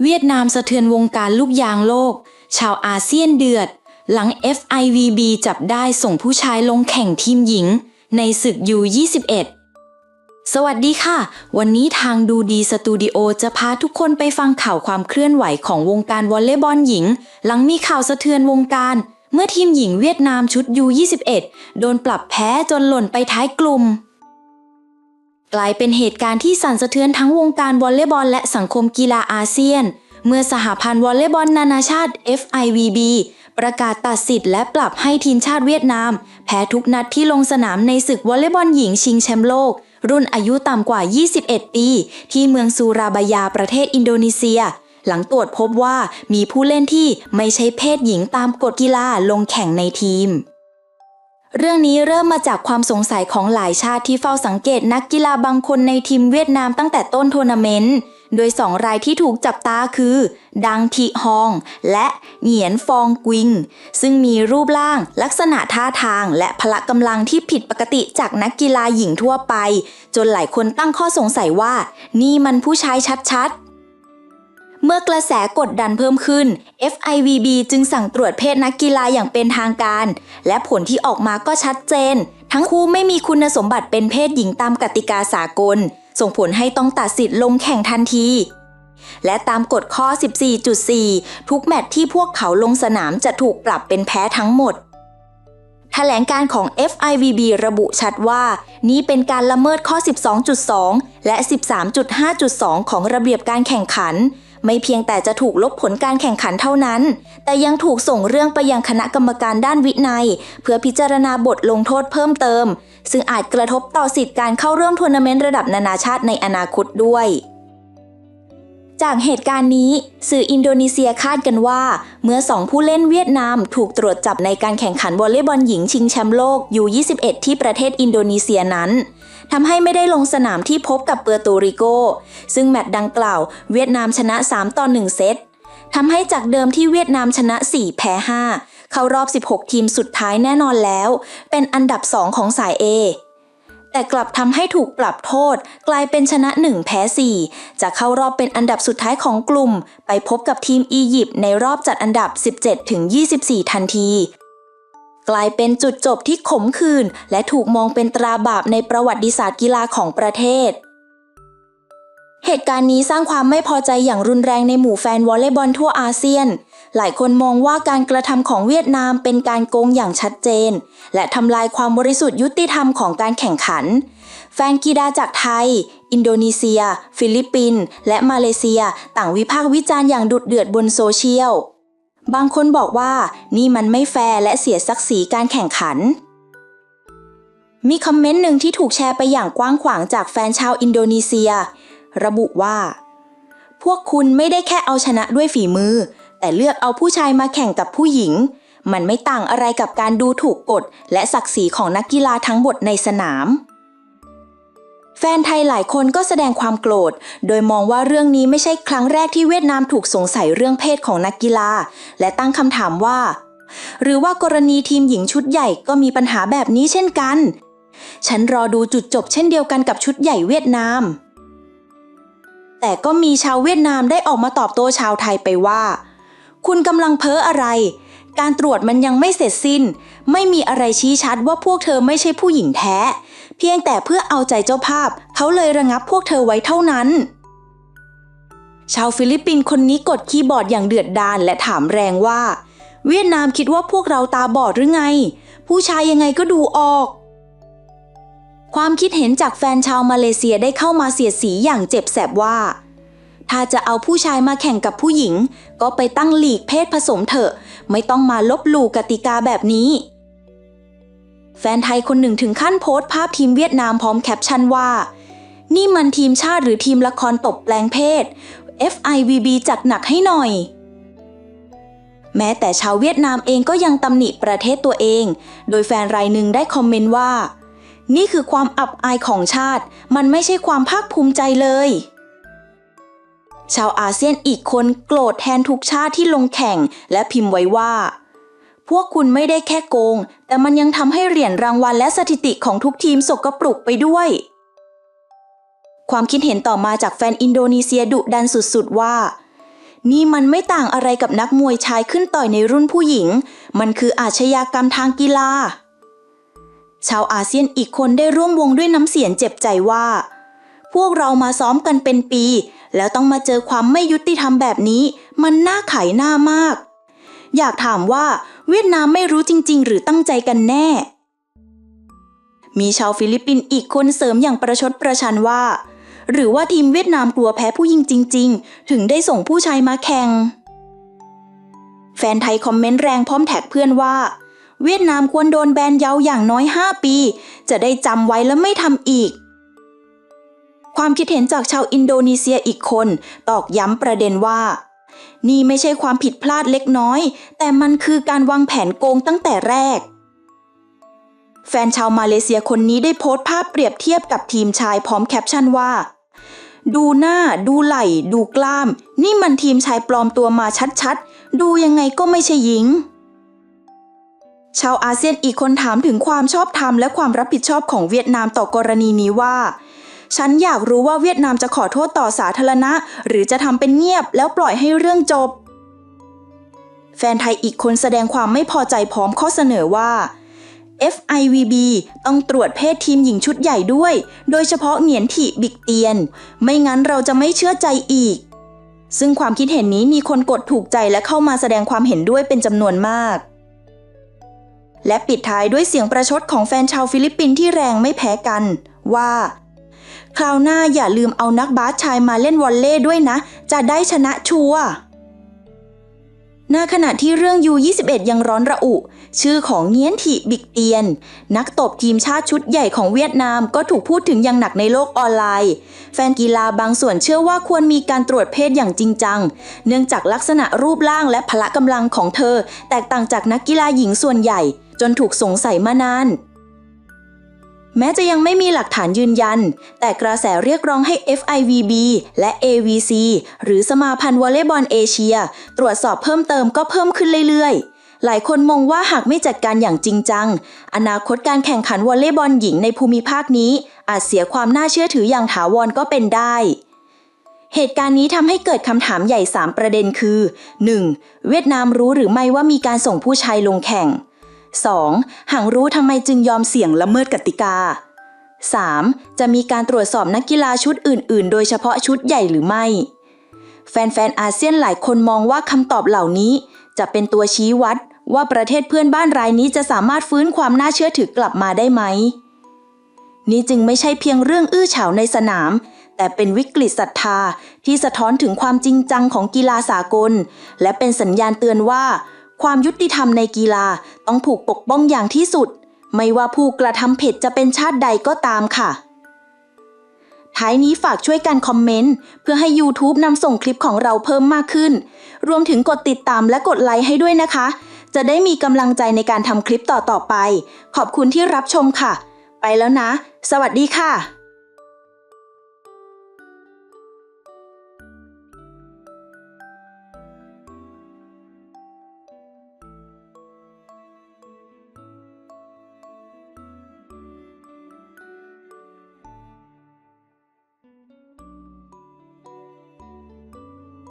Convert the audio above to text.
เวียดนามสะเทือนวงการลูกยางโลก ชาวอาเซียนเดือด หลัง FIVB จับได้ส่งผู้ชายลงแข่งทีมหญิง ในศึก U21 สวัสดีค่ะ วันนี้ทางดูดีสตูดิโอจะพาทุกคนไปฟังข่าวความเคลื่อนไหวของวงการวอลเลย์บอลหญิง หลังมีข่าวสะเทือนวงการ เมื่อทีมหญิงเวียดนามชุด U21 โดนปรับแพ้จนหล่นไปท้ายกลุ่ม กลายเป็นเหตุการณ์ที่สั่นสะเทือนทั้งวงการวอลเลย์บอลและสังคมกีฬาอาเซียน เมื่อสหพันธ์วอลเลย์บอลนานาชาติ FIVB ประกาศตัดสิทธิ์และปรับให้ทีมชาติเวียดนาม แพ้ทุกนัดที่ลงสนามในศึกวอลเลย์บอลหญิงชิงแชมป์โลก รุ่นอายุต่ำกว่า 21 ปี ที่เมืองซูราบายาประเทศอินโดนีเซีย หลังตรวจพบว่ามีผู้เล่นที่ไม่ใช่เพศหญิงตามกฎกีฬาลงแข่งในทีม เรื่องนี้เริ่มมาจากความสงสัยของหลายชาติที่เฝ้าสังเกตนักกีฬาบางคนในทีมเวียดนามตั้งแต่ต้นทัวร์นาเมนต์ โดยสองรายที่ถูกจับตาคือ ดังทีฮอง และเหงียนฟองกวิง ซึ่งมีรูปร่าง ลักษณะท่าทาง และพละกำลังที่ผิดปกติจากนักกีฬาหญิงทั่วไป จนหลายคนตั้งข้อสงสัยว่า นี่มันผู้ชายชัดๆ เมื่อกระแสกดดันเพิ่มขึ้น FIVB จึงสั่งตรวจเพศนักกีฬาอย่างเป็นทางการ และผลที่ออกมาก็ชัดเจน ทั้งคู่ไม่มีคุณสมบัติเป็นเพศหญิงตามกติกาสากล ส่งผลให้ต้องตัดสิทธิ์ลงแข่งทันที และตามกฎข้อ 14.4 ทุกแมตช์ที่พวกเขาลงสนามจะถูกปรับเป็นแพ้ทั้งหมดแถลงการของ FIVB ระบุชัดว่า นี่เป็นการละเมิดข้อ 12.2 และ 13.5.2 ของระเบียบการแข่งขัน ไม่เพียงแต่จะถูกลบผลการแข่งขันเท่านั้น แต่ยังถูกส่งเรื่องไปยังคณะกรรมการด้านวินัย เพื่อพิจารณาบทลงโทษเพิ่มเติม ซึ่งอาจกระทบต่อสิทธิการเข้าร่วมทัวร์นาเมนต์ระดับนานาชาติในอนาคตด้วย จากเหตุการณ์นี้ สื่ออินโดนีเซียคาดกันว่า เมื่อสองผู้เล่นเวียดนามถูกตรวจจับในการแข่งขันวอลเลย์บอลหญิงชิงแชมป์โลก U21 ที่ประเทศอินโดนีเซียนั้นทำให้ไม่ได้ลงสนามที่พบกับเปอร์โตริโก ซึ่งแมตช์ดังกล่าว เวียดนามชนะ 3 ต่อ 1 เซตทำให้จากเดิมที่เวียดนามชนะ 4 แพ้ 5 เข้ารอบ 16 ทีมสุดท้ายแน่นอนแล้ว เป็นอันดับ 2 ของสาย A แต่กลับทำให้ถูกปรับโทษ กลายเป็นชนะ 1 แพ้ 4 จะเข้ารอบเป็นอันดับสุดท้ายของกลุ่ม ไปพบกับทีมอียิปต์ในรอบจัดอันดับ 17-24 ทันที กลายเป็นจุดจบที่ขมขื่นและถูกมองเป็นตราบาปในประวัติศาสตร์กีฬาของประเทศ เหตุการณ์นี้สร้างความไม่พอใจอย่างรุนแรงในหมู่แฟนวอลเลย์บอลทั่วอาเซียน หลายคนมองว่าการกระทำของเวียดนามเป็นการโกงอย่างชัดเจน และทำลายความบริสุทธิ์ยุติธรรมของการแข่งขัน แฟนกีฬาจากไทย อินโดนีเซีย ฟิลิปปินส์และมาเลเซีย ต่างวิพากษ์วิจารณ์อย่างดุเดือดบนโซเชียล บางคนบอกว่านี่มันไม่แฟร์และเสียศักดิ์ศรีการแข่งขันมีคอมเมนต์หนึ่งที่ถูกแชร์ไปอย่างกว้างขวางจากแฟนชาวอินโดนีเซีย ระบุว่า พวกคุณไม่ได้แค่เอาชนะด้วยฝีมือ แต่เลือกเอาผู้ชายมาแข่งกับผู้หญิง มันไม่ต่างอะไรกับการดูถูกกฎ และศักดิ์ศรีของนักกีฬาทั้งหมดในสนาม แฟนไทยหลายคนก็แสดงความโกรธ โดยมองว่าเรื่องนี้ไม่ใช่ครั้งแรกที่เวียดนามถูกสงสัยเรื่องเพศของนักกีฬา และตั้งคำถามว่า หรือว่ากรณีทีมหญิงชุดใหญ่ก็มีปัญหาแบบนี้เช่นกันฉันรอดูจุดจบเช่นเดียวกันกับชุดใหญ่เวียดนาม แต่ก็มีชาวเวียดนามได้ออกมาตอบโต้ชาวไทยไปว่า คุณกำลังเพ้ออะไร การตรวจมันยังไม่เสร็จสิ้น ไม่มีอะไรชี้ชัดว่าพวกเธอไม่ใช่ผู้หญิงแท้ เพียงแต่เพื่อเอาใจเจ้าภาพ เขาเลยระงับพวกเธอไว้เท่านั้น ชาวฟิลิปปินส์คนนี้กดคีย์บอร์ดอย่างเดือดดาลและถามแรงว่า เวียดนามคิดว่าพวกเราตาบอดหรือไง ผู้ชายยังไงก็ดูออก ความคิดเห็นจากแฟนชาวมาเลเซียได้เข้ามาเสียดสีอย่างเจ็บแสบว่า ถ้าจะเอาผู้ชายมาแข่งกับผู้หญิง ก็ไปตั้งหลีกเพศผสมเถอะ ไม่ต้องมาลบหลู่กติกาแบบนี้ แฟนไทยคนหนึ่งถึงขั้นโพสต์ภาพทีมเวียดนามพร้อมแคปชั่นว่า นี่มันทีมชาติหรือทีมละครตบแปลงเพศ FIVB จัดหนักให้หน่อย แม้แต่ชาวเวียดนามเองก็ยังตำหนิประเทศตัวเอง โดยแฟนรายหนึ่งได้คอมเมนต์ว่า นี่คือความอับอายของชาติ มันไม่ใช่ความภาคภูมิใจเลย ชาวอาเซียนอีกคนโกรธแทนทุกชาติที่ลงแข่งและพิมพ์ไว้ว่า พวกคุณไม่ได้แค่โกง แต่มันยังทำให้เหรียญรางวัลและสถิติของทุกทีมสกปรกไปด้วย ความคิดเห็นต่อมาจากแฟนอินโดนีเซียดุดันสุดๆว่านี่มันไม่ต่างอะไรกับนักมวยชายขึ้นต่อยในรุ่นผู้หญิง มันคืออาชญากรรมทางกีฬา ชาวอาเซียนอีกคนได้ร่วมวงด้วยน้ำเสียงเจ็บใจว่า พวกเรามาซ้อมกันเป็นปี แล้วต้องมาเจอความไม่ยุติธรรมแบบนี้ มันน่าขายหน้ามาก อยากถามว่าเวียดนามไม่รู้จริง ๆ หรือตั้งใจกันแน่ มีชาวฟิลิปปินส์อีกคนเสริมอย่างประชดประชันว่า หรือว่าทีมเวียดนามกลัวแพ้ผู้หญิงจริง ๆ ถึงได้ส่งผู้ชายมาแข่งแฟนไทยคอมเมนต์แรงพร้อมแท็กเพื่อนว่า เวียดนามควรโดนแบนเยาว์อย่างน้อย 5 ปี จะได้จำไว้แล้วไม่ทำอีก ความคิดเห็นจากชาวอินโดนีเซียอีกคน ตอกย้ำประเด็นว่า นี่ไม่ใช่ความผิดพลาดเล็กน้อย แต่มันคือการวางแผนโกงตั้งแต่แรก แฟนชาวมาเลเซียคนนี้ได้โพสต์ภาพเปรียบเทียบกับทีมชายพร้อมแคปชั่นว่าดูหน้า ดูไหล่ ดูกล้าม นี่มันทีมชายปลอมตัวมาชัดๆ ดูยังไงก็ไม่ใช่หญิง ชาวอาเซียนอีกคนถามถึงความชอบธรรมและความรับผิดชอบของเวียดนามต่อกรณีนี้ว่า ฉันอยากรู้ว่าเวียดนามจะขอโทษต่อสาธารณะ หรือจะทำเป็นเงียบแล้วปล่อยให้เรื่องจบ แฟนไทยอีกคนแสดงความไม่พอใจพร้อมข้อเสนอว่า FIVB ต้องตรวจเพศทีมหญิงชุดใหญ่ด้วย โดยเฉพาะเหงียนถิบิกเตียน ไม่งั้นเราจะไม่เชื่อใจอีก ซึ่งความคิดเห็นนี้มีคนกดถูกใจและเข้ามาแสดงความเห็นด้วยเป็นจำนวนมาก และปิดท้ายด้วยเสียงประชดของแฟนชาวฟิลิปปินส์ที่แรงไม่แพ้กันว่า คราวหน้าอย่าลืมเอานักบาสชายมาเล่นวอลเล่ด้วยนะ จะได้ชนะชัวณขณะที่เรื่อง U21 ยังร้อนระอุ ชื่อของเงียนถิบิกเตียน นักตบทีมชาติชุดใหญ่ของเวียดนามก็ถูกพูดถึงอย่างหนักในโลกออนไลน์ แฟนกีฬาบางส่วนเชื่อว่าควรมีการตรวจเพศอย่างจริงจัง เนื่องจากลักษณะรูปร่างและพละกำลังของเธอ แตกต่างจากนักกีฬาหญิงส่วนใหญ่ จนถูกสงสัยมานาน แม้จะยังไม่มีหลักฐานยืนยัน แต่กระแสเรียกร้องให้ FIVB และ AVC หรือสมาพันธ์วอลเลย์บอลเอเชีย ตรวจสอบเพิ่มเติมก็เพิ่มขึ้นเรื่อยๆหลายคนมองว่าหากไม่จัดการอย่างจริงจัง อนาคตการแข่งขันวอลเลย์บอลหญิงในภูมิภาคนี้ อาจเสียความน่าเชื่อถืออย่างถาวรก็เป็นได้ เหตุการณ์นี้ทำให้เกิดคำถามใหญ่ 3 ประเด็นคือ 1. เวียดนามรู้หรือไม่ว่ามีการส่งผู้ชายลงแข่ง 2. หากรู้ทำไมจึงยอมเสี่ยงละเมิดกติกา 3. จะมีการตรวจสอบนักกีฬาชุดอื่น ๆ โดยเฉพาะชุดใหญ่หรือไม่ แฟน ๆ อาเซียนหลายคนมองว่าคำตอบเหล่านี้ จะเป็นตัวชี้วัดว่าประเทศเพื่อนบ้านรายนี้จะสามารถฟื้นความน่าเชื่อถือกลับมาได้ไหม นี่จึงไม่ใช่เพียงเรื่องอื้อฉาวในสนาม แต่เป็นวิกฤตศรัทธาที่สะท้อนถึงความจริงจังของกีฬาสากล และเป็นสัญญาณเตือนว่า ความยุติธรรมในกีฬาต้องถูกปกป้องอย่างที่สุด ไม่ว่าผู้กระทำผิดจะเป็นชาติใดก็ตามค่ะ ท้ายนี้ฝากช่วยกันคอมเมนต์ เพื่อให้ YouTube นำส่งคลิปของเราเพิ่มมากขึ้น รวมถึงกดติดตามและกดไลค์ให้ด้วยนะคะ จะได้มีกำลังใจในการทำคลิปต่อๆไป ขอบคุณที่รับชมค่ะ ไปแล้วนะ สวัสดีค่ะ